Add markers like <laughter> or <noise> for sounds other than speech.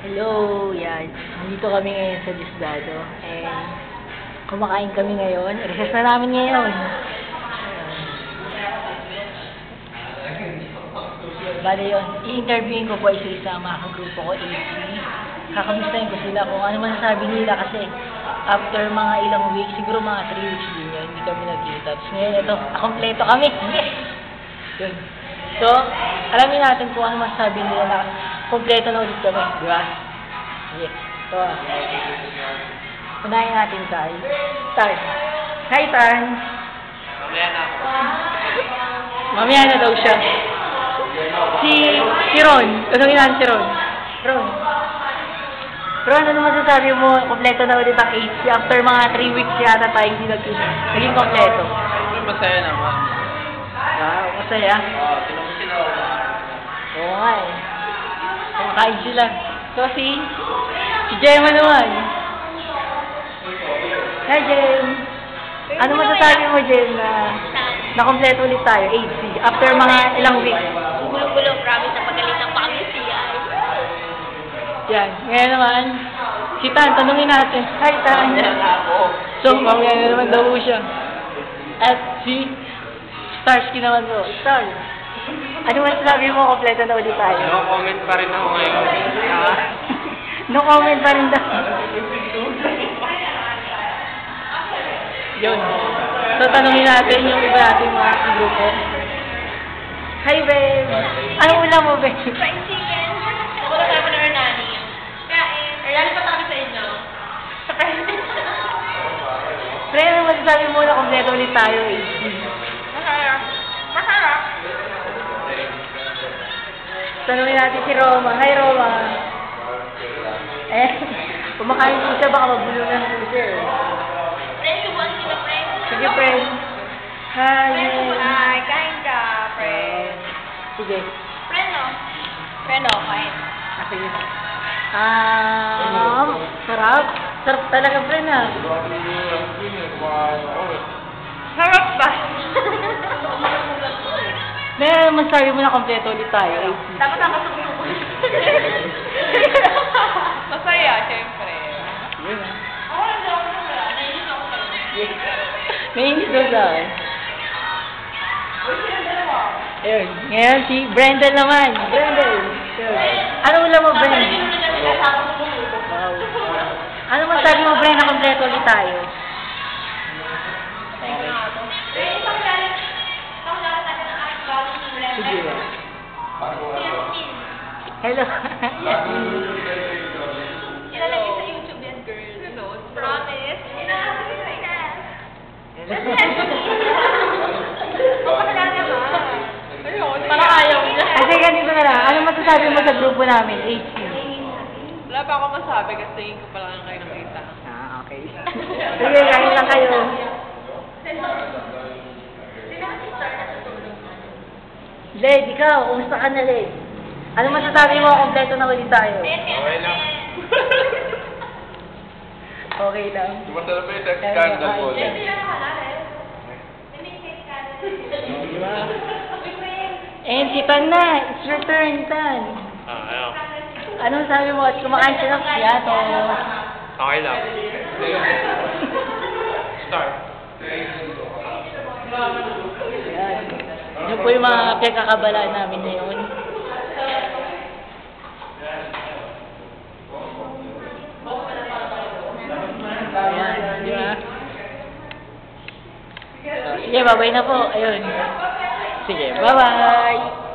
Hello, yan. Nandito kami ngayon sa Disdado. And kumakain kami ngayon. Recess na namin ngayon. Bale yun, i-interviewin ko po isa-isa ang mga kagrupo ko, AC. Kakamustahin ko sila kung ano man sabi nila kasi after mga ilang weeks, siguro mga 3 weeks din yun, hindi kami nagkita. Tapos ngayon ito, akompleto kami. Yes! <laughs> Yun. So, alamin natin kung ano masasabi nila na kompleto na ulit kami, di ba? Yes. So, unahin natin tayo. Start. Hi, Tan. Mamaya na ako. Mamaya na daw siya. Si, si Ron. Tanungin natin si Ron. Ron. Ron, ano masasabi mo? Kompleto na ulit ang AC. After mga 3 weeks yata tayo hindi nag naging kompleto. Uy, masaya naman. Wow, masaya. Oo, tinapos sila ako. Oo nga eh. Kumakain sila. So si, si Gemma naman. Hi Jem. Ano masasabi mo Jem na nakompleto ulit tayo, AC, after mga ilang weeks? Gulo-gulo, promise na pagalitan pa kami siya. Yan. Ngayon naman, si Tan, tanungin natin. Hi Tan. So, mamaya na naman daw siya. At si Starsky naman po. Stars. Ano masasabi mo, kompleto na ulit tayo? No comment pa rin ako ngayon. Ah. <laughs> no comment pa rin daw. Yun. So, tanungin natin yung iba nating mga grupo. Hi, babe. Anong ulam mo, babe? Fried chicken. Wala tayo pa na Hernani. Kain. Hernani pa tayo sa inyo. Sa Pre, ano masasabi mo na kompleto ulit tayo, eh? Masarap. Masarap. Tanungin natin si Roma. Hi, Roma. Eh, kumakain po siya, baka mabulunan po siya. eh. Friend, subuan sila, friend. Sige, friend. Hi. Hi, kain ka, friend. Sige. Friend, no? Friend, no? Kain. Ah, sige. Um, sarap. Sarap talaga, friend, ah. May ano masasabi mo na kompleto ulit tayo? Dapat nakasuko. <laughs> Masaya, syempre. Ako lang daw ako masaya. Nainis ako sa'yo. <laughs> Nainis daw sa akin. Ayun. Ngayon, si Brendel naman. Brendel. Yun. Ano mo, Brendel? Wow. Ano masasabi mo, Brenda, na kompleto ulit tayo? Hello. Ilalagay sa YouTube yan, girl. Ano? Promise. Ilalagay sa inas. Papakilala ka. Ayun. Parang ayaw niya. Kasi ganito na lang. Ano masasabi mo sa grupo namin, HQ? Wala pa ako masabi kasi tingin ko pa lang kayo nakita. Ah, okay. Sige, kain lang kayo. Led, ikaw, kumusta ka na, Led? Ano masasabi mo, kompleto na ulit tayo? Okay lang. Okay lang. <laughs> Masarap ba yung sex scandal po? Diba? And si Tan na, it's your turn, Tan. Ah, ano? Anong sabi mo? Kumakain siya ng piyato. Okay lang. Start. Yan. Yun po yung mga pinagkakabalaan namin ngayon. Ayan, di ba? So, sige, babay na po. Ayun. Sige, bye-bye.